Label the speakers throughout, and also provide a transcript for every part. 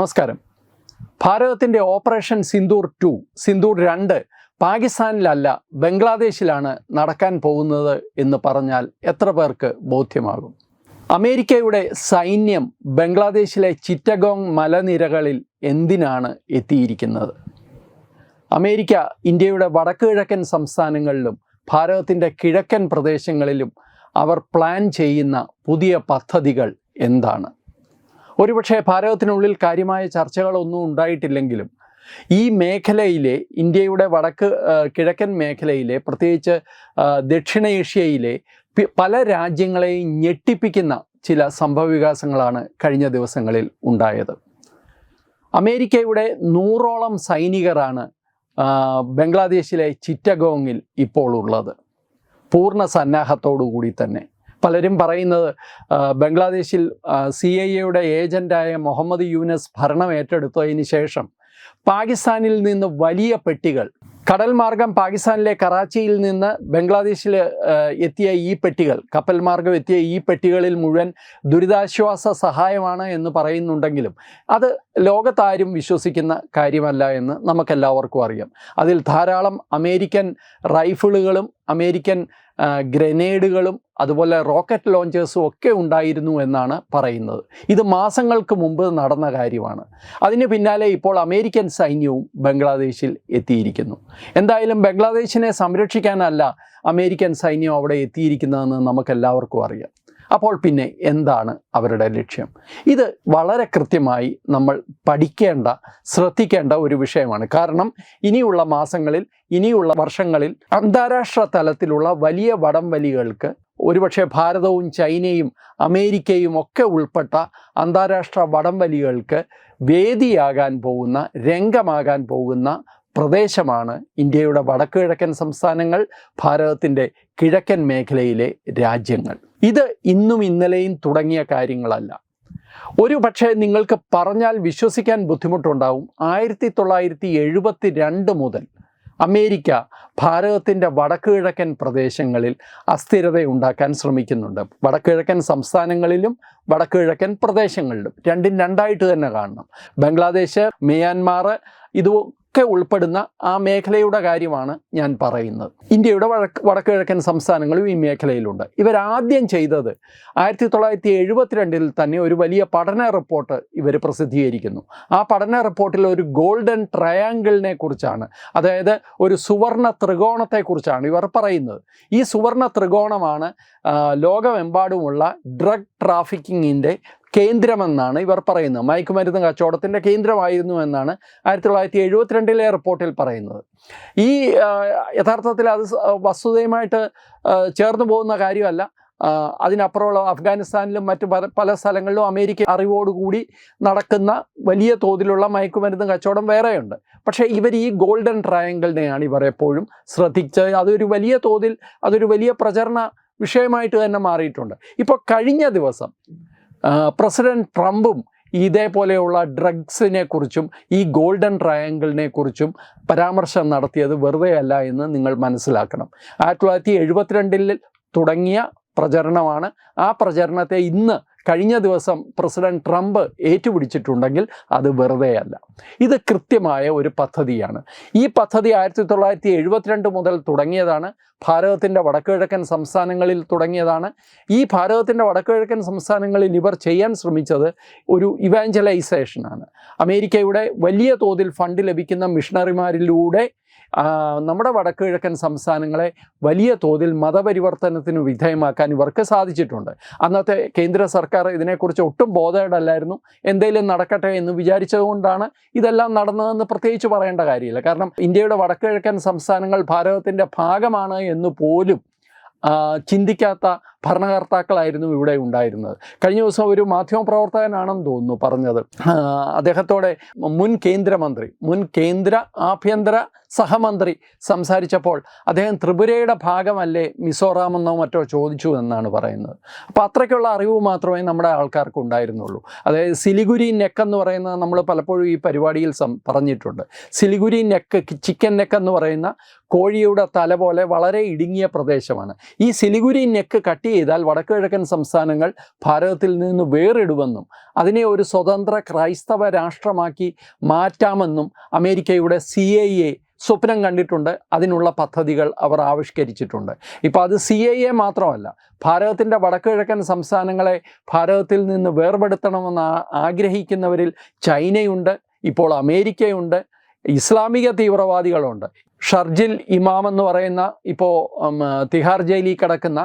Speaker 1: നമസ്കാരം. ഭാരതത്തിന്റെ operation Sindoor to Sindoor രണ്ട് പാകിസ്ഥാനിലല്ല ബംഗ്ലാദേശിലാണ് നടക്കാൻ പോകുന്നത് എന്ന് പറഞ്ഞാൽ എത്ര പേർക്ക് ബോധ്യമാകും? അമേരിക്കയുടെ സൈന്യം ബംഗ്ലാദേശിലെ ചിറ്റഗോങ് മലനിരകളിൽ എന്തിനാണ് എത്തിയിരിക്കുന്നത്? അമേരിക്ക ഇന്ത്യയുടെ വടക്ക് കിഴക്കൻ സംസ്ഥാനങ്ങളിലും ഭാരതത്തിന്റെ കിഴക്കൻ പ്രദേശങ്ങളിലും അവർ പ്ലാൻ ചെയ്യുന്ന പുതിയ പദ്ധതികൾ എന്താണ്? ഒരുപക്ഷെ ഭാരതത്തിനുള്ളിൽ കാര്യമായ ചർച്ചകളൊന്നും ഉണ്ടായിട്ടില്ലെങ്കിലും ഈ മേഖലയിലെ ഇന്ത്യയുടെ വടക്ക് കിഴക്കൻ മേഖലയിലെ പ്രത്യേകിച്ച് ദക്ഷിണേഷ്യയിലെ പല രാജ്യങ്ങളെയും ഞെട്ടിപ്പിക്കുന്ന ചില സംഭവവികാസങ്ങളാണ് കഴിഞ്ഞ ദിവസങ്ങളിൽ ഉണ്ടായത്. അമേരിക്കയുടെ നൂറോളം സൈനികരാണ് ബംഗ്ലാദേശിലെ ചിറ്റഗോങ്ങിൽ ഇപ്പോൾ ഉള്ളത്. പൂർണ സന്നാഹത്തോടു കൂടി തന്നെ. പലരും പറയുന്നത് ബംഗ്ലാദേശിൽ സി ഐ എയുടെ ഏജന്റായ മുഹമ്മദ് യൂനസ് ഭരണം ഏറ്റെടുത്തതിന് ശേഷം പാകിസ്ഥാനിൽ നിന്ന് വലിയ പെട്ടികൾ കടൽ മാർഗം പാകിസ്ഥാനിലെ കറാച്ചിയിൽ നിന്ന് ബംഗ്ലാദേശിൽ എത്തിയ ഈ പെട്ടികൾ കപ്പൽ മാർഗം എത്തിയ ഈ പെട്ടികളിൽ മുഴുവൻ ദുരിതാശ്വാസ സഹായമാണ് എന്ന് പറയുന്നുണ്ടെങ്കിലും അത് ലോകത്താരും വിശ്വസിക്കുന്ന കാര്യമല്ല എന്ന് നമുക്കെല്ലാവർക്കും അറിയാം. അതിൽ ധാരാളം അമേരിക്കൻ റൈഫിളുകളും അമേരിക്കൻ ഗ്രനേഡുകളും അതുപോലെ റോക്കറ്റ് ലോഞ്ചേഴ്സും ഒക്കെ ഉണ്ടായിരുന്നു എന്നാണ് പറയുന്നത്. ഇത് മാസങ്ങൾക്ക് മുമ്പ് നടന്ന കാര്യമാണ്. അതിന് പിന്നാലെ ഇപ്പോൾ അമേരിക്കൻ സൈന്യവും ബംഗ്ലാദേശിൽ എത്തിയിരിക്കുന്നു. എന്തായാലും ബംഗ്ലാദേശിനെ സംരക്ഷിക്കാനല്ല അമേരിക്കൻ സൈന്യം അവിടെ എത്തിയിരിക്കുന്നതെന്ന് നമുക്കെല്ലാവർക്കും അറിയാം. അപ്പോൾ പിന്നെ എന്താണ് അവരുടെ ലക്ഷ്യം? ഇത് വളരെ കൃത്യമായി നമ്മൾ പഠിക്കേണ്ട ശ്രദ്ധിക്കേണ്ട ഒരു വിഷയമാണ്. കാരണം ഇനിയുള്ള മാസങ്ങളിൽ ഇനിയുള്ള വർഷങ്ങളിൽ അന്താരാഷ്ട്ര തലത്തിലുള്ള വലിയ വടംവലികൾക്ക് ഒരുപക്ഷെ ഭാരതവും ചൈനയും അമേരിക്കയും ഒക്കെ ഉൾപ്പെട്ട അന്താരാഷ്ട്ര വടംവലികൾക്ക് വേദിയാകാൻ പോകുന്ന രംഗമാകാൻ പോകുന്ന പ്രദേശമാണ് ഇന്ത്യയുടെ വടക്കുകിഴക്കൻ സംസ്ഥാനങ്ങൾ ഭാരതത്തിന്റെ കിഴക്കൻ മേഖലയിലെ രാജ്യങ്ങൾ. ഇത് ഇന്നും ഇന്നലെയും തുടങ്ങിയ കാര്യങ്ങളല്ല. ഒരു പക്ഷേ നിങ്ങൾക്ക് പറഞ്ഞാൽ വിശ്വസിക്കാൻ ബുദ്ധിമുട്ടുണ്ടാവും. ആയിരത്തി തൊള്ളായിരത്തി എഴുപത്തി രണ്ട് മുതൽ അമേരിക്ക ഭാരതത്തിന്റെ വടക്കുകിഴക്കൻ പ്രദേശങ്ങളിൽ അസ്ഥിരത ഉണ്ടാക്കാൻ ശ്രമിക്കുന്നുണ്ട്. വടക്കുകിഴക്കൻ സംസ്ഥാനങ്ങളിലും വടക്കുകിഴക്കൻ പ്രദേശങ്ങളിലും. രണ്ടും രണ്ടായിട്ട് തന്നെ കാണണം. ബംഗ്ലാദേശ് മ്യാൻമാർ ഇതൊക്കെ ഉൾപ്പെടുന്ന ആ മേഖലയുടെ കാര്യമാണ് ഞാൻ പറയുന്നത്. ഇന്ത്യയുടെ വടക്ക് വടക്ക് കിഴക്കൻ സംസ്ഥാനങ്ങളും ഈ മേഖലയിലുണ്ട്. ഇവരാദ്യം ചെയ്തത് ആയിരത്തി തൊള്ളായിരത്തി എഴുപത്തിരണ്ടിൽ തന്നെ ഒരു വലിയ പഠന റിപ്പോർട്ട് ഇവർ പ്രസിദ്ധീകരിക്കുന്നു. ആ പഠന റിപ്പോർട്ടിൽ ഒരു ഗോൾഡൻ ട്രയാങ്കിളിനെ കുറിച്ചാണ്. അതായത് ഒരു സുവർണ ത്രികോണത്തെക്കുറിച്ചാണ് ഇവർ പറയുന്നത്. ഈ സുവർണ ത്രികോണമാണ് ലോകമെമ്പാടുമുള്ള ഡ്രഗ് ട്രാഫിക്കിങ്ങിന്റെ കേന്ദ്രമെന്നാണ് ഇവർ പറയുന്നത്. മയക്കുമരുന്ന് കച്ചവടത്തിന്റെ കേന്ദ്രമായിരുന്നു എന്നാണ് ആയിരത്തി തൊള്ളായിരത്തി എഴുപത്തിരണ്ടിലെ റിപ്പോർട്ടിൽ പറയുന്നത്. ഈ യഥാർത്ഥത്തിൽ അത് വസ്തുതയുമായിട്ട് ചേർന്ന് പോകുന്ന കാര്യമല്ല. അതിനപ്പുറമുള്ള അഫ്ഗാനിസ്ഥാനിലും മറ്റ് പല പല സ്ഥലങ്ങളിലും അമേരിക്ക അറിവോടുകൂടി നടക്കുന്ന വലിയ തോതിലുള്ള മയക്കുമരുന്ന് കച്ചവടം വേറെയുണ്ട്. പക്ഷേ ഇവർ ഈ ഗോൾഡൻ ട്രയാങ്കിളിനെയാണ് ഇവർ എപ്പോഴും ശ്രദ്ധിച്ച് അതൊരു വലിയ തോതിൽ അതൊരു വലിയ പ്രചരണ വിഷയമായിട്ട് തന്നെ മാറിയിട്ടുണ്ട്. ഇപ്പോൾ കഴിഞ്ഞ ദിവസം പ്രസിഡന്റ് ട്രംപും ഇതേപോലെയുള്ള ഡ്രഗ്സിനെ കുറിച്ചും ഈ ഗോൾഡൻ ട്രയാങ്കിളിനെ കുറിച്ചും പരാമർശം നടത്തിയത് വെറുതെയല്ല എന്ന് നിങ്ങൾ മനസ്സിലാക്കണം. ആയിരത്തി തൊള്ളായിരത്തി എഴുപത്തിരണ്ടിൽ തുടങ്ങിയ പ്രചരണമാണ്. ആ പ്രചരണത്തെ ഇന്ന് കഴിഞ്ഞ ദിവസം പ്രസിഡന്റ് ട്രംപ് ഏറ്റുപിടിച്ചിട്ടുണ്ടെങ്കിൽ അത് വെറുതെയല്ല. ഇത് കൃത്യമായ ഒരു പദ്ധതിയാണ്. ഈ പദ്ധതി ആയിരത്തി തൊള്ളായിരത്തി എഴുപത്തിരണ്ട് മുതൽ തുടങ്ങിയതാണ്. ഭാരതത്തിന്റെ വടക്കുകിഴക്കൻ സംസ്ഥാനങ്ങളിൽ തുടങ്ങിയതാണ്. ഈ ഭാരതത്തിന്റെ വടക്കുകിഴക്കൻ സംസ്ഥാനങ്ങളിൽ ഇവർ ചെയ്യാൻ ശ്രമിച്ചത് ഒരു ഇവാഞ്ചലൈസേഷനാണ്. അമേരിക്കയുടെ വലിയ തോതിൽ ഫണ്ട് ലഭിക്കുന്ന മിഷണറിമാരിലൂടെ നമ്മുടെ വടക്കുകിഴക്കൻ സംസ്ഥാനങ്ങളെ വലിയ തോതിൽ മതപരിവർത്തനത്തിന് വിധേയമാക്കാൻ ഇവർക്ക് സാധിച്ചിട്ടുണ്ട്. അന്നത്തെ കേന്ദ്ര സർക്കാർ ഇതിനെക്കുറിച്ച് ഒട്ടും ബോധേഡല്ലായിരുന്നു എന്തെങ്കിലും നടക്കട്ടെ എന്ന് വിചാരിച്ചതുകൊണ്ടാണ് ഇതെല്ലാം നടന്നതെന്ന് പ്രത്യേകിച്ച് പറയേണ്ട കാര്യമില്ല. കാരണം ഇന്ത്യയുടെ വടക്കുകിഴക്കൻ സംസ്ഥാനങ്ങൾ ഭാരതത്തിന്റെ ഭാഗമാണ് എന്ന് പോലും ചിന്തിക്കാത്ത ഭരണകർത്താക്കളായിരുന്നു ഇവിടെ ഉണ്ടായിരുന്നത്. കഴിഞ്ഞ ദിവസം ഒരു മാധ്യമപ്രവർത്തകനാണെന്ന് തോന്നുന്നു പറഞ്ഞത്. അദ്ദേഹത്തോടെ മുൻ കേന്ദ്രമന്ത്രി മുൻ കേന്ദ്ര ആഭ്യന്തര സഹമന്ത്രി സംസാരിച്ചപ്പോൾ അദ്ദേഹം ത്രിപുരയുടെ ഭാഗമല്ലേ മിസോറാം എന്നോ മറ്റോ ചോദിച്ചു എന്നാണ് പറയുന്നത്. അപ്പോൾ അത്രയ്ക്കുള്ള അറിവ് മാത്രമേ നമ്മുടെ ആൾക്കാർക്ക് ഉണ്ടായിരുന്നുള്ളൂ. അതായത് സിലിഗുരി നെക്ക് എന്ന് പറയുന്നത് നമ്മൾ പലപ്പോഴും ഈ പരിപാടിയിൽ പറഞ്ഞിട്ടുണ്ട്. സിലിഗുരി നെക്ക് ചിക്കൻ നെക്ക് എന്ന് പറയുന്ന കോഴിയുടെ തല പോലെ വളരെ ഇടുങ്ങിയ പ്രദേശമാണ്. ഈ സിലിഗുരി നെക്ക് കട്ട് ചെയ്താൽ വടക്കുകിഴക്കൻ സംസ്ഥാനങ്ങൾ ഭാരതത്തിൽ നിന്ന് വേറിടുമെന്നും അതിനെ ഒരു സ്വതന്ത്ര ക്രൈസ്തവ രാഷ്ട്രമാക്കി മാറ്റാമെന്നും അമേരിക്കയുടെ സി സ്വപ്നം കണ്ടിട്ടുണ്ട്. അതിനുള്ള പദ്ധതികൾ അവർ ആവിഷ്കരിച്ചിട്ടുണ്ട്. ഇപ്പോൾ അത് സി ഐ എ മാത്രമല്ല ഭാരതത്തിന്റെ വടക്കുകിഴക്കൻ സംസ്ഥാനങ്ങളെ ഭാരതത്തിൽ നിന്ന് വേർപെടുത്തണമെന്ന് ആഗ്രഹിക്കുന്നവരിൽ ചൈനയുണ്ട് ഇപ്പോൾ അമേരിക്കയുണ്ട് ഇസ്ലാമിക തീവ്രവാദികളുണ്ട്. ഷർജിൽ ഇമാം എന്ന് പറയുന്ന ഇപ്പോൾ തിഹാർ ജയിലിൽ കിടക്കുന്ന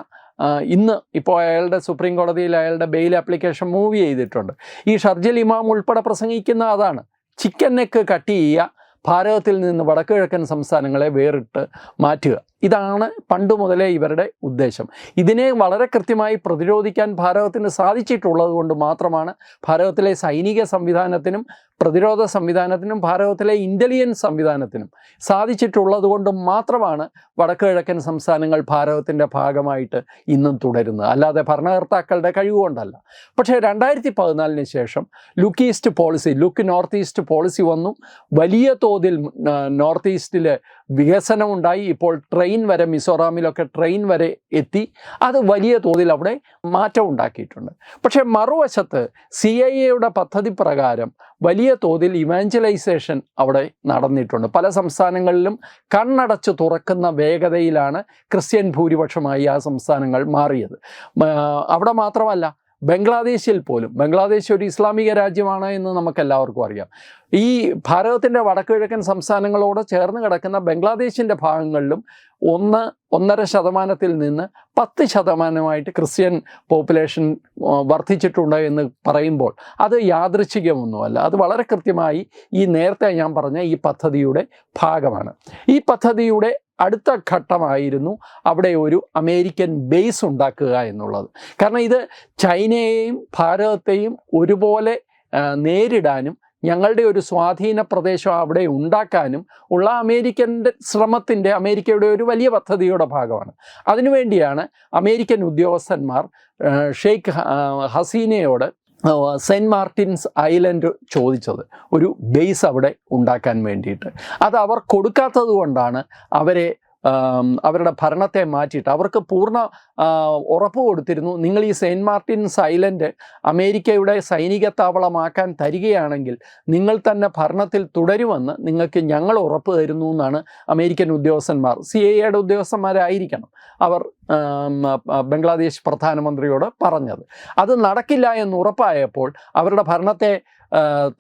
Speaker 1: ഇന്ന് ഇപ്പോൾ അയാളുടെ സുപ്രീം കോടതിയിൽ അയാളുടെ ബെയിൽ ആപ്ലിക്കേഷൻ മൂവ് ചെയ്തിട്ടുണ്ട്. ഈ ഷർജിൽ ഇമാം ഉൾപ്പെടെ പ്രസംഗിക്കുന്ന അതാണ്. ചിക്കൻ നെക്ക് കട്ട് ചെയ്യുക ഭാരതത്തിൽ നിന്ന് വടക്കുകിഴക്കൻ സംസ്ഥാനങ്ങളെ വേറിട്ട് മാറ്റുക. ഇതാണ് പണ്ട് മുതലേ ഇവരുടെ ഉദ്ദേശം. ഇതിനെ വളരെ കൃത്യമായി പ്രതിരോധിക്കാൻ ഭാരതത്തിന് സാധിച്ചിട്ടുള്ളത് കൊണ്ട് മാത്രമാണ് ഭാരതത്തിലെ സൈനിക സംവിധാനത്തിനും പ്രതിരോധ സംവിധാനത്തിനും ഭാരതത്തിലെ ഇന്റലിജൻസ് സംവിധാനത്തിനും സാധിച്ചിട്ടുള്ളത് കൊണ്ട് മാത്രമാണ് വടക്കുകിഴക്കൻ സംസ്ഥാനങ്ങൾ ഭാരതത്തിന്റെ ഭാഗമായിട്ട് ഇന്നും തുടരുന്നത്. അല്ലാതെ ഭരണകർത്താക്കളുടെ കഴിവുകൊണ്ടല്ല പക്ഷേ രണ്ടായിരത്തി പതിനാലിന് ശേഷം look east policy look north east policy വന്നു. വലിയ തോതിൽ നോർത്ത് ഈസ്റ്റിൽ വികസനം ഉണ്ടായി ഇപ്പോൾ ട്രെയിൻ വരെ മിസോറാമിലൊക്കെ ട്രെയിൻ വരെ എത്തി. അത് വലിയ തോതിൽ അവിടെ മാറ്റം ഉണ്ടാക്കിയിട്ടുണ്ട്. പക്ഷേ മറുവശത്ത് സി ഐ എയുടെ പദ്ധതി പ്രകാരം വലിയ തോതിൽ ഇവാഞ്ചലൈസേഷൻ അവിടെ നടന്നിട്ടുണ്ട്. പല സംസ്ഥാനങ്ങളിലും കണ്ണടച്ച് തുറക്കുന്ന വേഗതയിലാണ് ക്രിസ്ത്യൻ ഭൂരിപക്ഷമായി ആ സംസ്ഥാനങ്ങൾ മാറിയത്. അവിടെ മാത്രമല്ല ബംഗ്ലാദേശിൽ പോലും ബംഗ്ലാദേശ് ഒരു ഇസ്ലാമിക രാജ്യമാണ് എന്ന് നമുക്കെല്ലാവർക്കും അറിയാം. ഈ ഭാരതത്തിന്റെ വടക്കുകിഴക്കൻ സംസ്ഥാനങ്ങളോട് ചേർന്ന് കിടക്കുന്ന ബംഗ്ലാദേശിന്റെ ഭാഗങ്ങളിലും ഒന്ന് ഒന്നര ശതമാനത്തിൽ നിന്ന് പത്ത് ശതമാനമായിട്ട് ക്രിസ്ത്യൻ പോപ്പുലേഷൻ വർദ്ധിച്ചിട്ടുണ്ട് എന്ന് പറയുമ്പോൾ അത് യാദൃച്ഛികമൊന്നുമല്ല അത് വളരെ കൃത്യമായി ഈ നേരത്തെ ഞാൻ പറഞ്ഞ ഈ പദ്ധതിയുടെ ഭാഗമാണ്. ഈ പദ്ധതിയുടെ അടുത്ത ഘട്ടമായിരുന്നു അവിടെ ഒരു അമേരിക്കൻ ബേസ് ഉണ്ടാക്കുക എന്നുള്ളത്. കാരണം ഇത് ചൈനയെയും ഭാരതത്തെയും ഒരുപോലെ നേരിടാനും ഞങ്ങളുടെ ഒരു സ്വാധീന പ്രദേശം അവിടെ ഉണ്ടാക്കാനും ഉള്ള അമേരിക്കന്റെ ശ്രമത്തിന്റെ അമേരിക്കയുടെ ഒരു വലിയ പദ്ധതിയുടെ ഭാഗമാണ്. അതിനുവേണ്ടിയാണ് അമേരിക്കൻ ഉദ്യോഗസ്ഥന്മാർ ഷെയ്ഖ് ഹസീനയോട് സെന്റ് മാർട്ടിൻസ് ഐലൻഡ് ചോദിച്ചത് ഒരു ബേസ് അവിടെ ഉണ്ടാക്കാൻ വേണ്ടിയിട്ട്. അത് അവർ കൊടുക്കാത്തത് കൊണ്ടാണ് അവരെ അവരുടെ ഭരണത്തെ മാറ്റിയിട്ട് അവർക്ക് പൂർണ ഉറപ്പ് കൊടുത്തിരുന്നു. നിങ്ങൾ ഈ സെയിന്റ് മാർട്ടിൻസ് ഐലൻഡ് അമേരിക്കയുടെ സൈനിക താവളമാക്കാൻ തരികയാണെങ്കിൽ നിങ്ങൾ തന്നെ ഭരണത്തിൽ തുടരുമെന്ന് നിങ്ങൾക്ക് ഞങ്ങൾ ഉറപ്പ് തരുന്നു എന്നാണ് അമേരിക്കൻ ഉദ്യോഗസ്ഥന്മാർ. സി ഐ എയുടെ ഉദ്യോഗസ്ഥന്മാരായിരിക്കണം അവർ ബംഗ്ലാദേശ് പ്രധാനമന്ത്രിയോട് പറഞ്ഞത്. അത് നടക്കില്ല എന്ന് ഉറപ്പായപ്പോൾ അവരുടെ ഭരണത്തെ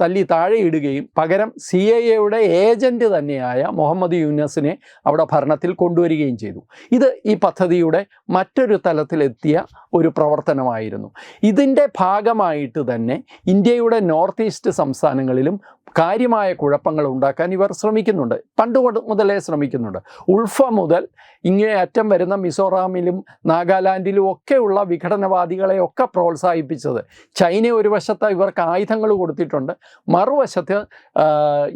Speaker 1: തല്ലി താഴെയിടുകയും പകരം സി ഐ എയുടെ ഏജന്റ് തന്നെയായ മുഹമ്മദ് യൂനസിനെ അവിടെ ഭരണത്തിൽ കൊണ്ടുവരികയും ചെയ്തു. ഇത് ഈ പദ്ധതിയുടെ മറ്റൊരു തലത്തിലെത്തിയ ഒരു പ്രവർത്തനമായിരുന്നു. ഇതിന്റെ ഭാഗമായിട്ട് തന്നെ ഇന്ത്യയുടെ നോർത്ത് ഈസ്റ്റ് സംസ്ഥാനങ്ങളിലും കാര്യമായ കുഴപ്പങ്ങൾ ഉണ്ടാക്കാൻ ഇവർ ശ്രമിക്കുന്നുണ്ട്. പണ്ട് മുതലേ ശ്രമിക്കുന്നുണ്ട്. ഉൾഫ മുതൽ ഇങ്ങേ അറ്റം വരുന്ന മിസോറാമിലും നാഗാലാൻഡിലും ഒക്കെയുള്ള വിഘടനവാദികളെ ഒക്കെ പ്രോത്സാഹിപ്പിച്ചത്. ചൈന ഒരു വശത്ത് ഇവർക്ക് ആയുധങ്ങൾ കൊടുത്തിട്ടുണ്ട്. മറുവശത്ത്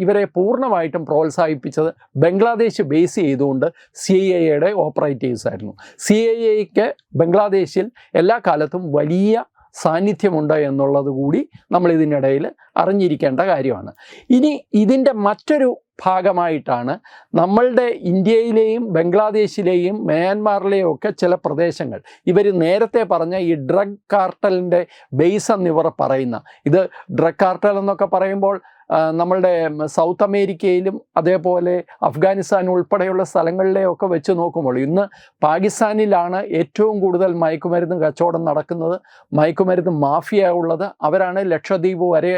Speaker 1: ഇവരെ പൂർണമായിട്ടും പ്രോത്സാഹിപ്പിച്ചത് ബംഗ്ലാദേശ് ബേസ് ചെയ്തുകൊണ്ട് സി ഐ എയുടെ ഓപ്പറേറ്റീവ്സ് ആയിരുന്നു സി ഐ എക്ക് ബംഗ്ലാദേശിൽ എല്ലാ കാലത്തും വലിയ സാന്നിധ്യമുണ്ട് എന്നുള്ളത് കൂടി നമ്മൾ ഇതിനിടയിൽ അറിഞ്ഞിരിക്കേണ്ട കാര്യമാണ്. ഇനി ഇതിന്റെ മറ്റൊരു ഭാഗമായിട്ടാണ് നമ്മളുടെ ഇന്ത്യയിലെയും ബംഗ്ലാദേശിലെയും മ്യാൻമാറിലെയും ഒക്കെ ചില പ്രദേശങ്ങൾ. ഇവർ നേരത്തെ പറഞ്ഞ ഈ ഡ്രഗ് കാർട്ടലിന്റെ ബേസ് എന്നിവർ പറയുന്ന. ഇത് ഡ്രഗ് കാർട്ടൽ എന്നൊക്കെ പറയുമ്പോൾ നമ്മളുടെ സൗത്ത് അമേരിക്കയിലും അതേപോലെ അഫ്ഗാനിസ്ഥാൻ ഉൾപ്പെടെയുള്ള സ്ഥലങ്ങളിലെയൊക്കെ വെച്ച് നോക്കുമ്പോൾ ഇന്ന് പാകിസ്ഥാനിലാണ് ഏറ്റവും കൂടുതൽ മയക്കുമരുന്ന് കച്ചവടം നടക്കുന്നത്. മയക്കുമരുന്ന് മാഫിയ ഉള്ളത്. അവരാണ് ലക്ഷദ്വീപ് വരെ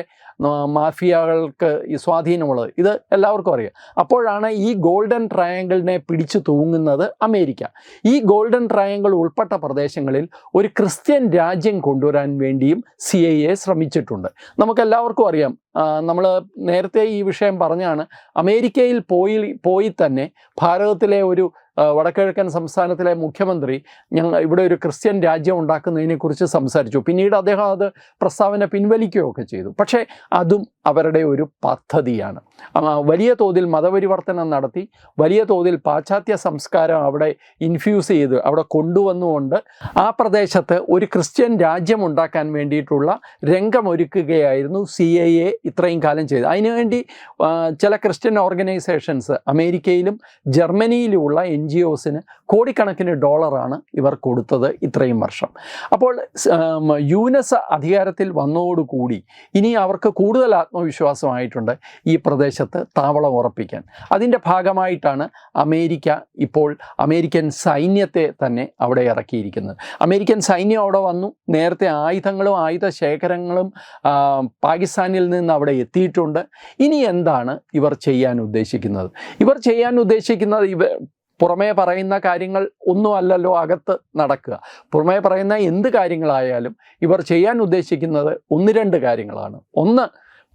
Speaker 1: മാഫിയകൾക്ക് ഈ സ്വാധീനമുള്ളത്. ഇത് എല്ലാവർക്കും അറിയാം. അപ്പോഴാണ് ഈ ഗോൾഡൻ ട്രയാങ്കിളിനെ പിടിച്ചു തൂങ്ങുന്നത് അമേരിക്ക. ഈ ഗോൾഡൻ ട്രയാങ്കിൾ ഉൾപ്പെട്ട പ്രദേശങ്ങളിൽ ഒരു ക്രിസ്ത്യൻ രാജ്യം കൊണ്ടുവരാൻ വേണ്ടിയും സി ഐ എ ശ്രമിച്ചിട്ടുണ്ട്. നമുക്കെല്ലാവർക്കും അറിയാം. നമ്മൾ നേരത്തെ ഈ വിഷയം പറഞ്ഞാണ് അമേരിക്കയിൽ പോയി പോയി തന്നെ ഭാരതത്തിലെ ഒരു വടക്കിഴക്കൻ സംസ്ഥാനത്തിലെ മുഖ്യമന്ത്രി ഞങ്ങൾ ഇവിടെ ഒരു ക്രിസ്ത്യൻ രാജ്യം ഉണ്ടാക്കുന്നതിനെക്കുറിച്ച് സംസാരിച്ചു. പിന്നീട് അദ്ദേഹം അത് പ്രസ്താവന പിൻവലിക്കുകയൊക്കെ ചെയ്തു. പക്ഷേ അതും അവരുടെ ഒരു പദ്ധതിയാണ്. വലിയ തോതിൽ മതപരിവർത്തനം നടത്തി വലിയ തോതിൽ പാശ്ചാത്യ സംസ്കാരം അവിടെ ഇൻഫ്യൂസ് ചെയ്ത് അവിടെ കൊണ്ടുവന്നുകൊണ്ട് ആ പ്രദേശത്ത് ഒരു ക്രിസ്ത്യൻ രാജ്യം ഉണ്ടാക്കാൻ വേണ്ടിയിട്ടുള്ള രംഗമൊരുക്കുകയായിരുന്നു സി ഐ എ ഇത്രയും കാലം ചെയ്തത്. അതിനുവേണ്ടി ചില ക്രിസ്ത്യൻ ഓർഗനൈസേഷൻസ് അമേരിക്കയിലും ജർമ്മനിയിലുമുള്ള എൻ ജി കോടിക്കണക്കിന് ഡോളറാണ് ഇവർ കൊടുത്തത് ഇത്രയും വർഷം. അപ്പോൾ യൂനസ് അധികാരത്തിൽ വന്നതോടുകൂടി ഇനി അവർക്ക് കൂടുതൽ ആത്മവിശ്വാസമായിട്ടുണ്ട് ഈ പ്രദേശത്ത് താവളം ഉറപ്പിക്കാൻ. അതിന്റെ ഭാഗമായിട്ടാണ് അമേരിക്ക ഇപ്പോൾ അമേരിക്കൻ സൈന്യത്തെ തന്നെ അവിടെ ഇറക്കിയിരിക്കുന്നത്. അമേരിക്കൻ സൈന്യം അവിടെ വന്നു. നേരത്തെ ആയുധങ്ങളും ആയുധ ശേഖരങ്ങളും പാകിസ്ഥാനിൽ നിന്ന് അവിടെ എത്തിയിട്ടുണ്ട്. ഇനി എന്താണ് ഇവർ ചെയ്യാൻ ഉദ്ദേശിക്കുന്നത്? ഇവർ ചെയ്യാൻ ഉദ്ദേശിക്കുന്നത് ഇവ പുറമേ പറയുന്ന കാര്യങ്ങൾ ഒന്നുമല്ലല്ലോ അകത്ത് നടക്കുക. പുറമേ പറയുന്ന എന്ത് കാര്യങ്ങളായാലും ഇവർ ചെയ്യാൻ ഉദ്ദേശിക്കുന്നത് ഒന്ന് രണ്ട് കാര്യങ്ങളാണ്. ഒന്ന്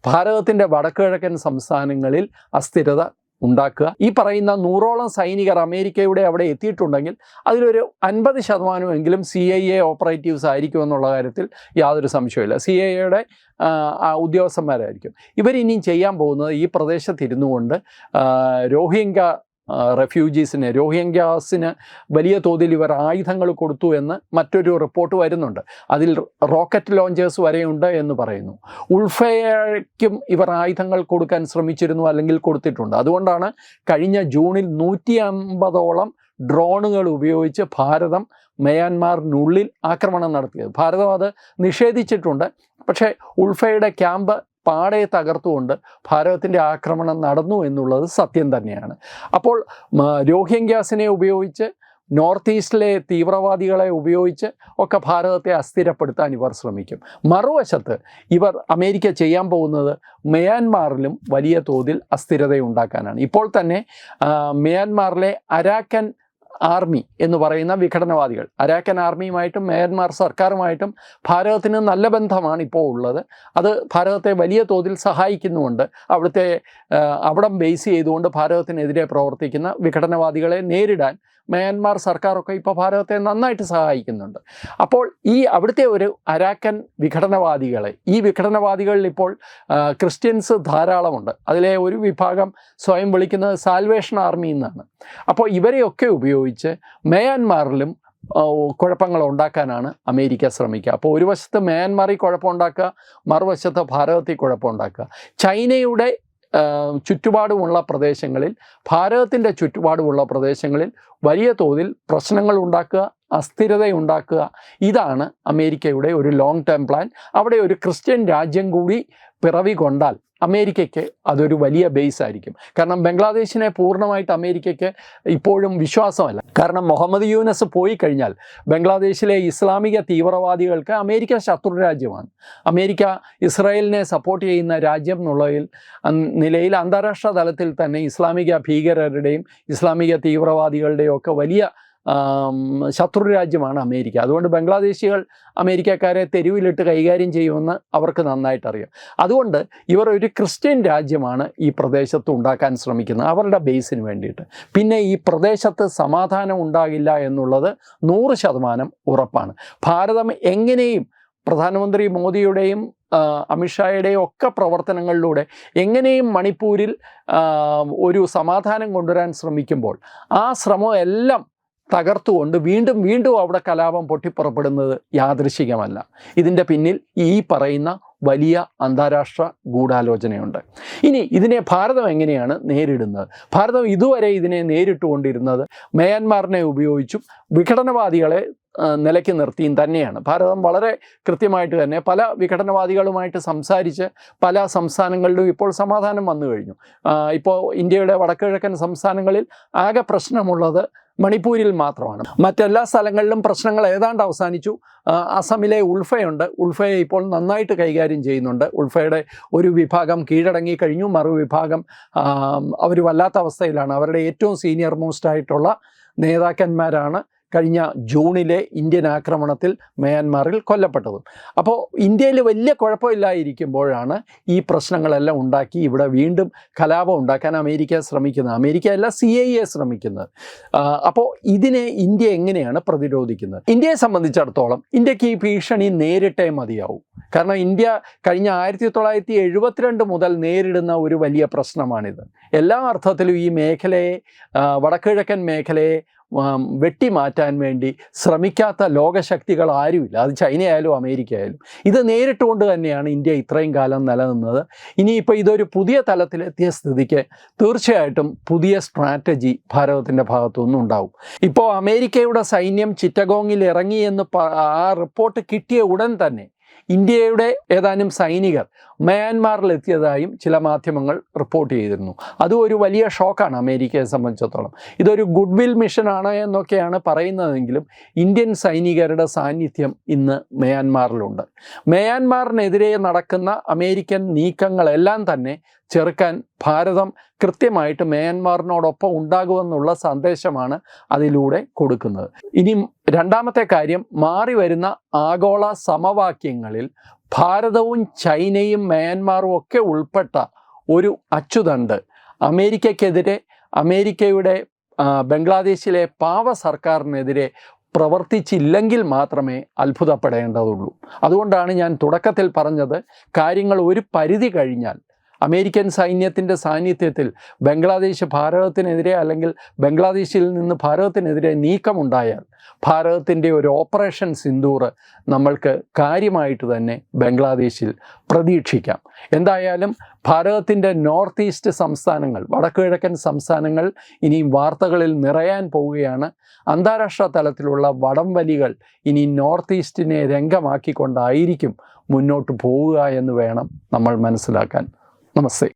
Speaker 1: ഭാരതത്തിന്റെ വടക്കുകിഴക്കൻ സംസ്ഥാനങ്ങളിൽ അസ്ഥിരത ഉണ്ടാക്കുക. ഈ പറയുന്ന നൂറോളം സൈനികർ അമേരിക്കയുടെ അവിടെ എത്തിയിട്ടുണ്ടെങ്കിൽ അതിലൊരു അൻപത് ശതമാനമെങ്കിലും സി ഐ എ ഓപ്പറേറ്റീവ്സ് ആയിരിക്കും എന്നുള്ള കാര്യത്തിൽ യാതൊരു സംശയമില്ല സി ഐ എയുടെ ഉദ്യോഗസ്ഥന്മാരായിരിക്കും. ഇവരിനിയും ചെയ്യാൻ പോകുന്നത് ഈ പ്രദേശത്തിരുന്നു കൊണ്ട് രോഹിംഗ്യ റെഫ്യൂജീസിന് രോഹിംഗ്യാസിന് വലിയ തോതിൽ ഇവർ ആയുധങ്ങൾ കൊടുത്തു എന്ന് മറ്റൊരു റിപ്പോർട്ട് വരുന്നുണ്ട്. അതിൽ റോക്കറ്റ് ലോഞ്ചേഴ്സ് വരെയുണ്ട് എന്ന് പറയുന്നു. ഉൾഫയ്ക്കും ഇവർ ആയുധങ്ങൾ കൊടുക്കാൻ ശ്രമിച്ചിരുന്നു അല്ലെങ്കിൽ കൊടുത്തിട്ടുണ്ട്. അതുകൊണ്ടാണ് കഴിഞ്ഞ ജൂണിൽ നൂറ്റി അമ്പതോളം ഡ്രോണുകൾ ഉപയോഗിച്ച് ഭാരതം മ്യാൻമാറിനുള്ളിൽ ആക്രമണം നടത്തിയത്. ഭാരതം അത് നിഷേധിച്ചിട്ടുണ്ട്. പക്ഷേ ഉൾഫയുടെ ക്യാമ്പ് പാടെ തകർത്തുകൊണ്ട് ഭാരതത്തിന്റെ ആക്രമണം നടന്നു എന്നുള്ളത് സത്യം തന്നെയാണ്. അപ്പോൾ രോഹിംഗ്യാസിനെ ഉപയോഗിച്ച് നോർത്ത് ഈസ്റ്റിലെ തീവ്രവാദികളെ ഉപയോഗിച്ച് ഒക്കെ ഭാരതത്തെ അസ്ഥിരപ്പെടുത്താൻ ഇവർ ശ്രമിക്കും. മറുവശത്ത് ഇവർ അമേരിക്ക ചെയ്യാൻ പോകുന്നത് മ്യാൻമാറിലും വലിയ തോതിൽ അസ്ഥിരതയുണ്ടാക്കാനാണ്. ഇപ്പോൾ തന്നെ മ്യാൻമാറിലെ അരാക്കൻ ആർമി എന്ന് പറയുന്ന വിഘടനവാദികൾ. അരാക്കൻ ആർമിയുമായിട്ടും മ്യാൻമാർ സർക്കാരുമായിട്ടും ഭാരതത്തിന് നല്ല ബന്ധമാണ് ഇപ്പോൾ ഉള്ളത്. അത് ഭാരതത്തെ വലിയ തോതിൽ സഹായിക്കുന്നുമുണ്ട് അവിടുത്തെ അവിടം ബേസ് ചെയ്തുകൊണ്ട് ഭാരതത്തിനെതിരെ പ്രവർത്തിക്കുന്ന വിഘടനവാദികളെ നേരിടാൻ മ്യാൻമാർ സർക്കാരൊക്കെ ഇപ്പോൾ ഭാരതത്തെ നന്നായിട്ട് സഹായിക്കുന്നുണ്ട്. അപ്പോൾ ഈ അവിടുത്തെ ഒരു അരാക്കൻ വിഘടനവാദികളെ ഈ വിഘടനവാദികളിൽ ഇപ്പോൾ ക്രിസ്ത്യൻസ് ധാരാളമുണ്ട്. അതിലെ ഒരു വിഭാഗം സ്വയം വിളിക്കുന്നത് സാൽവേഷൻ ആർമി എന്നാണ്. അപ്പോൾ ഇവരെയൊക്കെ ഉപയോഗിച്ച് മ്യാൻമാറിലും ആ, കുഴപ്പങ്ങൾ ഉണ്ടാക്കാനാണ് അമേരിക്ക ശ്രമിക്കുക. അപ്പോൾ ഒരു വശത്ത് മ്യാൻമാറിൽ കുഴപ്പമുണ്ടാക്കുക മറുവശത്ത് ഭാരതത്തിൽ കുഴപ്പമുണ്ടാക്കുക ചൈനയുടെ ചുറ്റുപാടുമുള്ള പ്രദേശങ്ങളിൽ ഭാരതത്തിന്റെ ചുറ്റുപാടുമുള്ള പ്രദേശങ്ങളിൽ വലിയ തോതിൽ പ്രശ്നങ്ങൾ ഉണ്ടാക്കുക അസ്ഥിരത ഉണ്ടാക്കുക. ഇതാണ് അമേരിക്കയുടെ ഒരു ലോങ് ടേം പ്ലാൻ അവിടെ ഒരു ക്രിസ്ത്യൻ രാജ്യം കൂടി പിറവി കൊണ്ടാൽ അമേരിക്കയ്ക്ക് അതൊരു വലിയ ബേസ് ആയിരിക്കും. കാരണം ബംഗ്ലാദേശിനെ പൂർണമായിട്ട് അമേരിക്കയ്ക്ക് ഇപ്പോഴും വിശ്വാസമല്ല. കാരണം മുഹമ്മദ് യൂനസ് പോയി കഴിഞ്ഞാൽ ബംഗ്ലാദേശിലെ ഇസ്ലാമിക തീവ്രവാദികൾക്ക് അമേരിക്ക ശത്രു രാജ്യമാണ്. അമേരിക്ക ഇസ്രായേലിനെ സപ്പോർട്ട് ചെയ്യുന്ന രാജ്യം എന്നുള്ളതിൽ നിലയിൽ അന്താരാഷ്ട്ര തലത്തിൽ തന്നെ ഇസ്ലാമിക ഭീകരരുടെയും ഇസ്ലാമിക തീവ്രവാദികളുടെയും ഒക്കെ വലിയ ശത്രു രാജ്യമാണ് അമേരിക്ക. അതുകൊണ്ട് ബംഗ്ലാദേശികൾ അമേരിക്കക്കാരെ തെരുവിലിട്ട് കൈകാര്യം ചെയ്യുമെന്ന് അവർക്ക് നന്നായിട്ട് അറിയാം അതുകൊണ്ട് ഇവർ ഒരു ക്രിസ്ത്യൻ രാജ്യമാണ് ഈ പ്രദേശത്ത് ഉണ്ടാക്കാൻ ശ്രമിക്കുന്നത്. അവരുടെ ബേസിന് വേണ്ടിയിട്ട്. പിന്നെ ഈ പ്രദേശത്ത് സമാധാനം ഉണ്ടാകില്ല എന്നുള്ളത് നൂറ് ശതമാനം ഉറപ്പാണ്. ഭാരതം എങ്ങനെയും പ്രധാനമന്ത്രി മോദിയുടെയും അമിത്ഷായുടെയും ഒക്കെ പ്രവർത്തനങ്ങളിലൂടെ എങ്ങനെയും മണിപ്പൂരിൽ ഒരു സമാധാനം കൊണ്ടുവരാൻ ശ്രമിക്കുമ്പോൾ ആ ശ്രമം എല്ലാം തകർത്തുകൊണ്ട് വീണ്ടും വീണ്ടും അവിടെ കലാപം പൊട്ടിപ്പുറപ്പെടുന്നത് യാദൃശികമല്ല. ഇതിന്റെ പിന്നിൽ ഈ പറയുന്ന വലിയ അന്താരാഷ്ട്ര ഗൂഢാലോചനയുണ്ട്. ഇനി ഇതിനെ ഭാരതം എങ്ങനെയാണ് നേരിടുന്നത്? ഭാരതം ഇതുവരെ ഇതിനെ നേരിട്ടുകൊണ്ടിരുന്നത് മ്യാൻമാറിനെ ഉപയോഗിച്ചും വിഘടനവാദികളെ നിലയ്ക്ക് നിർത്തിയും തന്നെയാണ്. ഭാരതം വളരെ കൃത്യമായിട്ട് തന്നെ പല വിഘടനവാദികളുമായിട്ട് സംസാരിച്ച് പല സംസ്ഥാനങ്ങളിലും ഇപ്പോൾ സമാധാനം വന്നു കഴിഞ്ഞു. ഇപ്പോൾ ഇന്ത്യയുടെ വടക്കുകിഴക്കൻ സംസ്ഥാനങ്ങളിൽ ആകെ പ്രശ്നമുള്ളത് മണിപ്പൂരിൽ മാത്രമാണ്. മറ്റെല്ലാ സ്ഥലങ്ങളിലും പ്രശ്നങ്ങൾ ഏതാണ്ട് അവസാനിച്ചു. അസമിലെ ഉൾഫയുണ്ട്. ഉൾഫയെ ഇപ്പോൾ നന്നായിട്ട് കൈകാര്യം ചെയ്യുന്നുണ്ട്. ഉൾഫയുടെ ഒരു വിഭാഗം കീഴടങ്ങി കഴിഞ്ഞു. മറുവിഭാഗം അവർ വല്ലാത്ത അവസ്ഥയിലാണ്. അവരുടെ ഏറ്റവും സീനിയർ മോസ്റ്റ് ആയിട്ടുള്ള നേതാക്കന്മാരാണ്. കഴിഞ്ഞ ജൂണിലെ ഇന്ത്യൻ ആക്രമണത്തിൽ മ്യാൻമാറിൽ കൊല്ലപ്പെട്ടതും. അപ്പോൾ ഇന്ത്യയിൽ വലിയ കുഴപ്പമില്ലായിരിക്കുമ്പോഴാണ് ഈ പ്രശ്നങ്ങളെല്ലാം ഉണ്ടാക്കി ഇവിടെ വീണ്ടും കലാപം ഉണ്ടാക്കാൻ അമേരിക്ക ശ്രമിക്കുന്നത്. അമേരിക്ക അല്ല സി ഐ എ ശ്രമിക്കുന്നത്. അപ്പോൾ ഇതിനെ ഇന്ത്യ എങ്ങനെയാണ് പ്രതിരോധിക്കുന്നത്? ഇന്ത്യയെ സംബന്ധിച്ചിടത്തോളം ഇന്ത്യയ്ക്ക് ഈ ഭീഷണി നേരിട്ടേ മതിയാവും. കാരണം ഇന്ത്യ കഴിഞ്ഞ ആയിരത്തി തൊള്ളായിരത്തി എഴുപത്തിരണ്ട് മുതൽ നേരിടുന്ന ഒരു വലിയ പ്രശ്നമാണിത്. എല്ലാ അർത്ഥത്തിലും ഈ മേഖലയെ വടക്കിഴക്കൻ മേഖലയെ വെട്ടിമാറ്റാൻ വേണ്ടി ശ്രമിക്കാത്ത ലോകശക്തികൾ ആരുമില്ല. അത് ചൈനയായാലും അമേരിക്ക ആയാലും ഇത് നേരിട്ടുകൊണ്ട് തന്നെയാണ് ഇന്ത്യ ഇത്രയും കാലം നിലനിന്നത്. ഇനിയിപ്പോൾ ഇതൊരു പുതിയ തലത്തിലെത്തിയ സ്ഥിതിക്ക് തീർച്ചയായിട്ടും പുതിയ സ്ട്രാറ്റജി ഭാരതത്തിന്റെ ഭാഗത്തുനിന്നും ഉണ്ടാവും. ഇപ്പോൾ അമേരിക്കയുടെ സൈന്യം ചിറ്റഗോങ്ങിൽ ഇറങ്ങി എന്ന് ആ റിപ്പോർട്ട് കിട്ടിയ ഉടൻ തന്നെ ഇന്ത്യയുടെ ഏതാനും സൈനികർ മ്യാൻമാറിൽ എത്തിയതായും ചില മാധ്യമങ്ങൾ റിപ്പോർട്ട് ചെയ്തിരുന്നു. അതും ഒരു വലിയ ഷോക്കാണ് അമേരിക്കയെ സംബന്ധിച്ചിടത്തോളം. ഇതൊരു ഗുഡ് വിൽ മിഷനാണ് എന്നൊക്കെയാണ് പറയുന്നതെങ്കിലും ഇന്ത്യൻ സൈനികരുടെ സാന്നിധ്യം ഇന്ന് മ്യാൻമാറിലുണ്ട്. മ്യാൻമാറിനെതിരെ നടക്കുന്ന അമേരിക്കൻ നീക്കങ്ങളെല്ലാം തന്നെ ചെറുക്കാൻ ഭാരതം കൃത്യമായിട്ട് മ്യാൻമാറിനോടൊപ്പം ഉണ്ടാകുമെന്നുള്ള സന്ദേശമാണ് അതിലൂടെ കൊടുക്കുന്നത്. ഇനി രണ്ടാമത്തെ കാര്യം മാറി വരുന്ന ആഗോള സമവാക്യങ്ങളിൽ ഭാരതവും ചൈനയും മ്യാൻമാറും ഒക്കെ ഉൾപ്പെട്ട ഒരു അച്ചുതണ്ട് അമേരിക്കക്കെതിരെ അമേരിക്കയുടെ ബംഗ്ലാദേശിലെ പാവ സർക്കാരിനെതിരെ പ്രവർത്തിച്ചില്ലെങ്കിൽ മാത്രമേ അത്ഭുതപ്പെടേണ്ടതുള്ളൂ. അതുകൊണ്ടാണ് ഞാൻ തുടക്കത്തിൽ പറഞ്ഞത് കാര്യങ്ങൾ ഒരു പരിധി കഴിഞ്ഞാൽ അമേരിക്കൻ സൈന്യത്തിന്റെ സാന്നിധ്യത്തിൽ ബംഗ്ലാദേശ് ഭാരതത്തിനെതിരെ അല്ലെങ്കിൽ ബംഗ്ലാദേശിൽ നിന്ന് ഭാരതത്തിനെതിരെ നീക്കമുണ്ടായാൽ ഭാരതത്തിന്റെ ഒരു ഓപ്പറേഷൻ സിന്ദൂർ നമ്മൾക്ക് കാര്യമായിട്ട് തന്നെ ബംഗ്ലാദേശിൽ പ്രതീക്ഷിക്കാം. എന്തായാലും ഭാരതത്തിന്റെ നോർത്ത് ഈസ്റ്റ് സംസ്ഥാനങ്ങൾ വടക്കുകിഴക്കൻ സംസ്ഥാനങ്ങൾ ഇനിയും വാർത്തകളിൽ നിറയാൻ പോവുകയാണ്. അന്താരാഷ്ട്ര തലത്തിലുള്ള വടംവലികൾ ഇനി നോർത്ത് ഈസ്റ്റിനെ രംഗമാക്കിക്കൊണ്ടായിരിക്കും മുന്നോട്ട് പോവുക എന്ന് വേണം നമ്മൾ മനസ്സിലാക്കാൻ. നമസ്തേ